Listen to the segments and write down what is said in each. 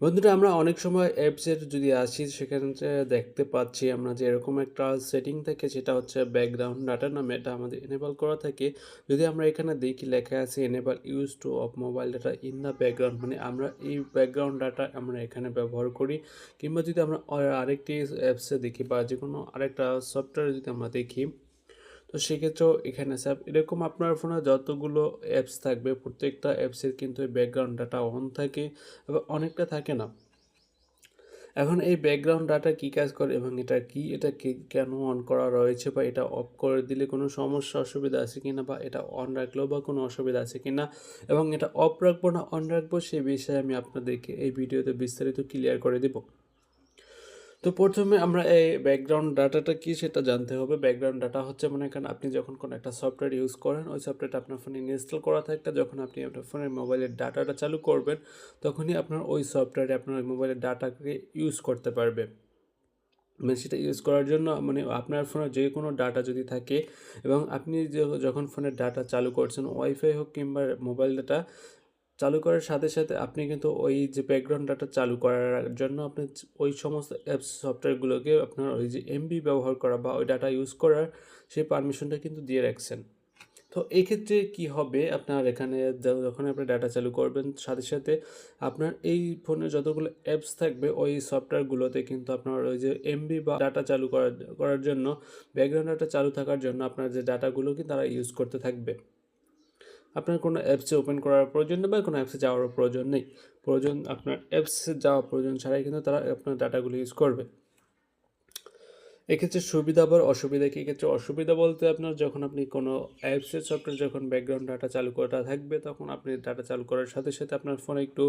বন্ধুরা, আমরা অনেক সময় অ্যাপসের যদি আসি সেখানে দেখতে পাচ্ছি আমরা যে এরকম একটা সেটিং থাকে, সেটা হচ্ছে ব্যাকগ্রাউন্ড ডাটা নামে এটা আমাদের এনেবল করা থাকে। যদি আমরা এখানে দেখি, লেখা আছে enable use to off mobile data in the background মানে আমরা এই ব্যাকগ্রাউন্ড ডাটা আমরা এখানে ব্যবহার করি। কিংবা যদি আমরা আরেকটি অ্যাপসে দেখি বা যে কোনো আরেকটা সফটওয়্যার যদি আমরা দেখি তো সেক্ষেত্রেও এখানে স্যার এরকম আপনার ফোনে যতগুলো অ্যাপস থাকবে, প্রত্যেকটা অ্যাপসের কিন্তু ব্যাকগ্রাউন্ড ডাটা অন থাকে এবং অনেকটা থাকে না। এখন এই ব্যাকগ্রাউন্ড ডাটা কী কাজ করে এবং এটা কি, এটা কেন অন করা রয়েছে বা এটা অফ করে দিলে কোনো সমস্যা, অসুবিধা আছে কিনা বা এটা অন রাখলেও বা কোনো অসুবিধা আছে কিনা এবং এটা অফ রাখব না অন রাখব সেই বিষয়ে আমি আপনাদেরকে এই ভিডিওতে বিস্তারিত ক্লিয়ার করে দেবো। তো প্রথমে আমরা এই ব্যাকগ্রাউন্ড ডাটাটা কি সেটা জানতে হবে। ব্যাকগ্রাউন্ড ডাটা হচ্ছে মনে করেন আপনি যখন কোনো একটা সফটওয়্যার ইউজ করেন, ওই সফটওয়্যারটা আপনার ফোনে ইনস্টল করা থাকে। যখন আপনি আপনার ফোনের মোবাইলের ডাটাটা চালু করবেন, তখনই আপনার ওই সফটওয়্যারে আপনার মোবাইলের ডাটাকে ইউজ করতে পারবে। মানে সেটা ইউজ করার জন্য মানে আপনার ফোনে যে কোনো ডাটা যদি থাকে এবং আপনি যখন ফোনের ডাটা চালু করছেন ওয়াইফাই হোক কিংবা মোবাইল ডাটা চালু করার সাথে সাথে আপনি কিন্তু ওই যে ব্যাকগ্রাউন্ড ডাটা চালু করার জন্য আপনি ওই সমস্ত অ্যাপস সফটওয়্যারগুলোকে আপনার ওই যে এমবি ব্যবহার করা বা ওই ডাটা ইউজ করার সেই পারমিশনটা কিন্তু দিয়ে রাখছেন। তো এই ক্ষেত্রে কী হবে? আপনার এখানে যখন আপনি ডাটা চালু করবেন, সাথে সাথে আপনার এই ফোনে যতগুলো অ্যাপস থাকবে, ওই সফটওয়্যারগুলোতে কিন্তু আপনার ওই যে এমবি বা ডাটা চালু করার করার জন্য ব্যাকগ্রাউন্ড ডাটা চালু থাকার জন্য আপনার যে ডাটাগুলোকে তারা ইউজ করতে থাকবে। আপনার কোনো অ্যাপসে ওপেন করার প্রয়োজন নেই বা কোনো অ্যাপসে যাওয়ারও প্রয়োজন নেই। প্রয়োজন আপনার অ্যাপসে যাওয়া প্রয়োজন ছাড়াই কিন্তু তারা আপনার ডাটাগুলো ইউজ করবে। এক্ষেত্রে সুবিধা আবার অসুবিধা কি? এক্ষেত্রে অসুবিধা বলতে আপনার যখন আপনি কোনো অ্যাপসের সফটওয়্যার যখন ব্যাকগ্রাউন্ড ডাটা চালু করা থাকবে, তখন আপনি ডাটা চালু করার সাথে সাথে আপনার ফোনে একটু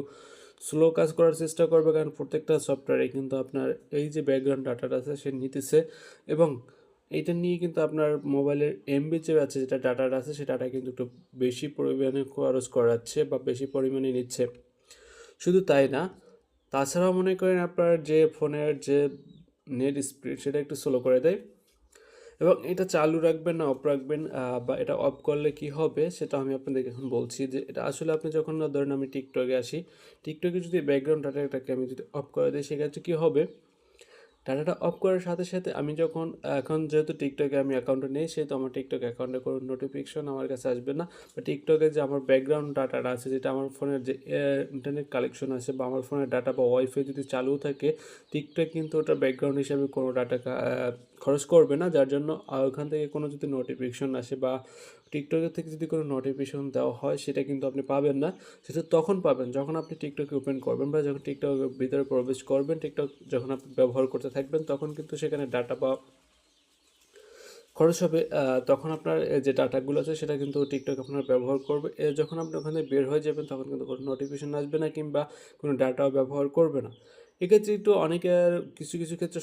স্লো কাজ করার চেষ্টা করবে, কারণ প্রত্যেকটা সফটওয়্যারে কিন্তু আপনার এই যে ব্যাকগ্রাউন্ড ডাটাটা আছে, সে নিতেছে এবং এইটা নিয়ে কিন্তু আপনার মোবাইলের এমবি যে আছে, যেটা ডাটাটা আছে সে ডাটা কিন্তু একটু বেশি পরিমাণে খরচ করাচ্ছে বা বেশি পরিমাণে নিচ্ছে। শুধু তাই না, তাছাড়াও মনে করেন আপনার যে ফোনের যে নেট স্পিড সেটা একটু স্লো করে দেয়। এবং এটা চালু রাখবেন না অফ রাখবেন বা এটা অফ করলে কি হবে, সেটা আমি আপনাদেরকে এখন বলছি যে, এটা আসলে আপনি যখন, ধরেন আমি টিকটকে আসি টিকটকে যদি ব্যাকগ্রাউন্ড ডাটাটাকে আমি যদি অফ করে দিই, সেক্ষেত্রে কী হবে? ডাটাটা অফ করার সাথে সাথে আমি যখন, এখন যেহেতু টিকটকে আমি অ্যাকাউন্টে নেই, সেহেতু আমার টিকটক অ্যাকাউন্টে কোনো নোটিফিকেশন আমার কাছে আসবে না। বা টিকটকে যে আমার ব্যাকগ্রাউন্ড ডাটাটা আছে, যেটা আমার ফোনের যে ইন্টারনেট কালেকশন আছে বা আমার ফোনের ডাটা বা ওয়াইফাই যদি চালু থাকে, টিকটক কিন্তু ওটা ব্যাকগ্রাউন্ড হিসাবে কোনো ডাটা খরচ করবে না। যার জন্য ওখান থেকে কোনো যদি নোটিফিকেশন আসে বা টিকটকের থেকে যদি কোনো নোটিফিকেশন দেওয়া হয়, সেটা কিন্তু আপনি পাবেন না। সেটা তখন পাবেন, যখন আপনি টিকটকে ওপেন করবেন বা যখন টিকটকের ভিতরে প্রবেশ করবেন, টিকটক যখন আপনি ব্যবহার করতে থাকবেন, তখন কিন্তু সেখানে ডাটা বা খরচ হবে। তখন আপনার যে ডাটাগুলো আছে, সেটা কিন্তু টিকটক আপনার ব্যবহার করবে। যখন আপনি ওখানে বের হয়ে যাবেন, তখন কিন্তু কোনো নোটিফিকেশান আসবে না কিংবা কোনো ডাটাও ব্যবহার করবে না। এক্ষেত্রে একটু অনেকের কিছু কিছু ক্ষেত্রে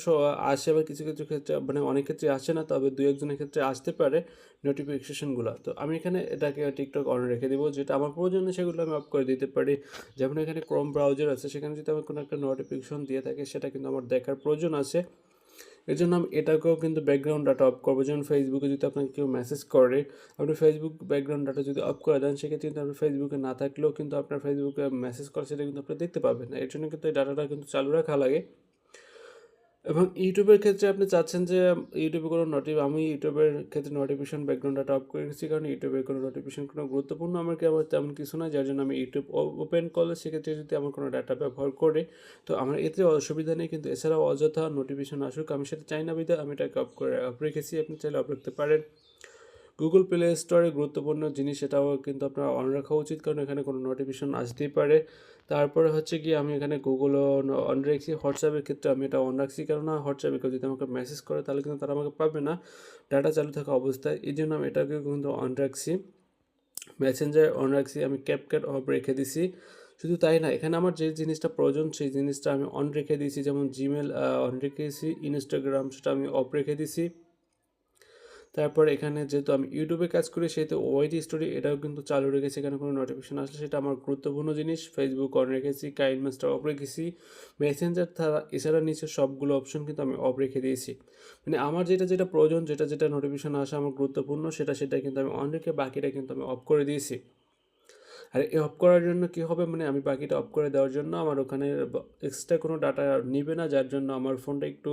আসে বা কিছু কিছু ক্ষেত্রে মানে অনেক ক্ষেত্রে আসে না, তবে দু একজনের ক্ষেত্রে আসতে পারে নোটিফিকেশানগুলো তো আমি এখানে এটাকে টিকটক অন রেখে দেবো, যেটা আমার প্রয়োজনে সেগুলো আমি অফ করে দিতে পারি। যেমন এখানে ক্রোম ব্রাউজার আছে, সেখানে যদি আমার কোনো একটা নোটিফিকেশন দিয়ে থাকে, সেটা কিন্তু আমার দেখার প্রয়োজন আছে। এর জন্য আমি এটাকেও কিন্তু ব্যাকগ্রাউন্ড ডাটা অফ করব। যেমন ফেসবুকে যদি আপনাকে কেউ মেসেজ করে, আপনি ফেসবুক ব্যাকগ্রাউন্ড ডাটা যদি অফ করে দেন, সেক্ষেত্রে কিন্তু আপনি ফেসবুকে না থাকলেও কিন্তু আপনার ফেসবুকে মেসেজ করে, সেটা কিন্তু আপনি দেখতে পাবেন না। এর জন্য কিন্তু এই ডাটাটা কিন্তু চালু রাখা লাগে। এবং ইউটিউবের ক্ষেত্রে আপনি চাচ্ছেন যে, ইউটিউবে কোনো নোটি আমি ইউটিউবের ক্ষেত্রে নোটিফিকেশন ব্যাকগ্রাউন্ডটা অফ করে রেখেছি কারণ ইউটিউবের কোনো নোটিফিকেশন কোনো গুরুত্বপূর্ণ আমার কি আমার তেমন কিছু না, যার জন্য আমি ইউটিউব ওপেন করলে সেক্ষেত্রে যদি আমার কোনো ডাটা ব্যবহার করে, তো আমার এতে অসুবিধা নেই। কিন্তু এছাড়াও অযথা নোটিফিকেশন আসুক, আমি সেটা চাই না বিধা আমি এটাকে অফ করে অফ রেখেছি। আপনি চাইলে অফ রাখতে পারেন। গুগল প্লে স্টোরে গুরুত্বপূর্ণ জিনিস সেটাও কিন্তু আপনার অন রাখা উচিত, কারণ এখানে কোনো নোটিফিকেশন আসতেই পারে। তারপরে হচ্ছে কি আমি এখানে গুগলও অন রাখছি। হোয়াটসঅ্যাপের ক্ষেত্রে আমি এটা অন রাখছি, কেননা হোয়াটসঅ্যাপে কেউ যদি আমাকে মেসেজ করে, তাহলে কিন্তু তারা আমাকে পাবে না। ডাটা চালু থাকা অবস্থায়, এই জন্য আমি এটাকে কিন্তু অন রাখছি। মেসেঞ্জার অন রাখছি, আমি ক্যাপক্যাট অফ রেখে দিছি। শুধু তাই না, এখানে আমার যে জিনিসটা প্রয়োজন, সেই জিনিসটা আমি অন রেখে দিয়েছি। যেমন জিমেল অন রেখেছি ইনস্টাগ্রাম সেটা আমি অফ রেখে দিছি তারপর এখানে যেহেতু আমি ইউটিউবে কাজ করি, সেহেতু ওয়াইটি স্টোরি এটাও কিন্তু চালু রেখেছি। এখানে কোনো নোটিফিকেশন আসলে সেটা আমার গুরুত্বপূর্ণ জিনিস। ফেসবুক অন রেখেছি কাইন মাস্টার অফ রেখেছি মেসেঞ্জার তারা এছাড়া নিচে সবগুলো অপশন কিন্তু আমি অফ রেখে দিয়েছি। মানে আমার যেটা যেটা প্রয়োজন, যেটা যেটা নোটিফিকেশন আসে আমার গুরুত্বপূর্ণ, সেটা সেটা কিন্তু আমি অন রেখে বাকিটা কিন্তু আমি অফ করে দিয়েছি। আর এই অফ করার জন্য কি হবে? মানে আমি বাকিটা অফ করে দেওয়ার জন্য আমার ওখানে এক্সট্রা কোনো ডাটা নিবে না, যার জন্য আমার ফোনটা একটু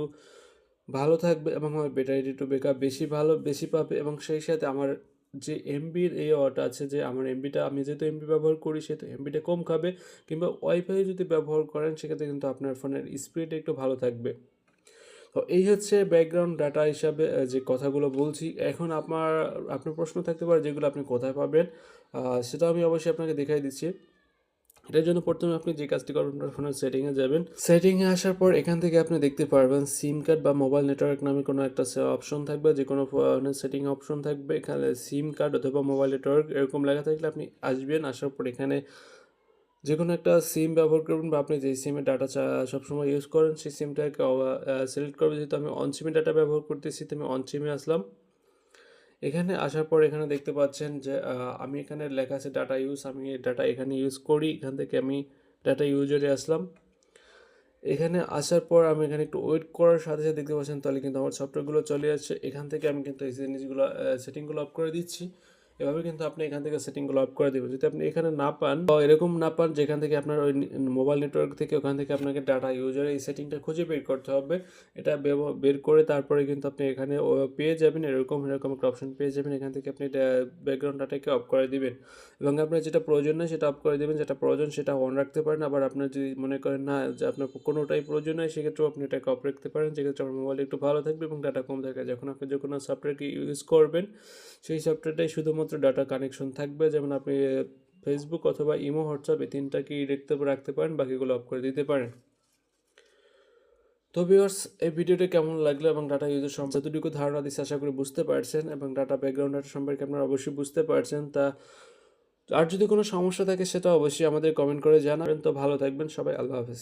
ভালো থাকবে এবং আমার ব্যাটারি একটু ব্যাকআপ বেশি ভালো, বেশি পাবে এবং সেই সাথে আমার যে এমবির এই অটা আছে যে আমার এমবিটা আমি যেহেতু এমবি ব্যবহার করি সেহেতু এমবিটা কম খাবে। কিংবা ওয়াইফাই যদি ব্যবহার করেন, সেক্ষেত্রে কিন্তু আপনার ফোনের স্পিড একটু ভালো থাকবে। তো এই হচ্ছে ব্যাকগ্রাউন্ড ডাটা হিসাবে যে কথাগুলো বলছি। এখন আপনার আপনার প্রশ্ন থাকতে পারে যেগুলো আপনি কোথায় পাবেন। সেটা আমি অবশ্যই আপনাকে দেখাই দিচ্ছি। এটার জন্য প্রথমে আপনি যে কাজটি করবেন, আপনার ফোনের সেটিংয়ে যাবেন। সেটিংয়ে আসার পর এখান থেকে আপনি দেখতে পারবেন সিম কার্ড বা মোবাইল নেটওয়ার্ক নামে কোনো একটা অপশন থাকবে, যে কোনো ফোনের সেটিং অপশন থাকবে। এখানে সিম কার্ড অথবা মোবাইল নেটওয়ার্ক এরকম লেখা থাকলে আপনি আসবেন, আসার পর এখানে যে কোনো একটা সিম ব্যবহার করবেন বা আপনি যে সিমের ডাটা সবসময় ইউজ করেন, সেই সিমটাকে সিলেক্ট করবেন। যেহেতু আমি অন সিমে ডাটা ব্যবহার করতেছি, তো আমি অন সিমে আসলাম। এখানে আসার পর এখানে দেখতে পাচ্ছেন যে আমি এখানে লেখা আছে ডাটা ইউজ আমি ডাটা এখানে ইউজ করি, এখান থেকে আমি ডাটা ইউজারে আসলাম। এখানে আসার পর আমি এখানে একটু ওয়েট করার সাথে সাথে দেখতে পাচ্ছেন তাহলে কিন্তু আমার সফটওয়্যারগুলো চলে আসছে। এখান থেকে আমি কিন্তু এই জিনিসগুলো সেটিংগুলো অফ করে দিচ্ছি। এভাবে কিন্তু আপনি এখান থেকে সেটিংগুলো অফ করে দেবেন। যদি আপনি এখানে না পান, বা এরকম না পান যেখান থেকে আপনার ওই মোবাইল নেটওয়ার্ক থেকে ওখান থেকে আপনাকে ডাটা ইউজার এই সেটিংটা খুঁজে বের করতে হবে। এটা বের করে তারপরে কিন্তু আপনি এখানে পেয়ে যাবেন, এরকম এরকম একটা অপশন পেয়ে যাবেন। এখান থেকে আপনি ব্যাকগ্রাউন্ড ডাটাকে অফ করে দিবেন। এবং আপনার যেটা প্রয়োজন নয় সেটা অফ করে দেবেন। যেটা প্রয়োজন সেটা অন রাখতে পারেন। আবার আপনার যদি মনে করেন না যে আপনার কোনোটাই প্রয়োজন নয় সেক্ষেত্রেও আপনি এটাকে অফ রাখতে পারেন। সেক্ষেত্রে আপনার মোবাইল একটু ভালো থাকবে এবং ডাটা কম থাকবে। যখন আপনি যে কোনো সফটওয়্যারকে ইউজ করবেন, সেই সফটওয়্যারটাই শুধুমাত্র ডাটা কানেকশন থাকবে, যেমন আপনি ফেসবুক অথবা ইমো হোয়াটসঅ্যাপ এই তিনটাকেই দেখতে রাখতে পারেন, বাকিগুলো অফ করে দিতে পারেন। তো ভিউয়ার্স এই ভিডিওটি কেমন লাগল এবং ডাটা ইউজের সম্পর্কে যতটুকু ধারণা দিচ্ছে আশা করি বুঝতে পারছেন এবং ডাটা ব্যাকগ্রাউন্ড ডাটা সম্পর্কে আপনারা অবশ্যই বুঝতে পারছেন। তা আর যদি কোনো সমস্যা থাকে সেটা অবশ্যই আমাদের কমেন্ট করে জানাবেন। তো ভালো থাকবেন, সবাই আল্লাহ হাফেজ।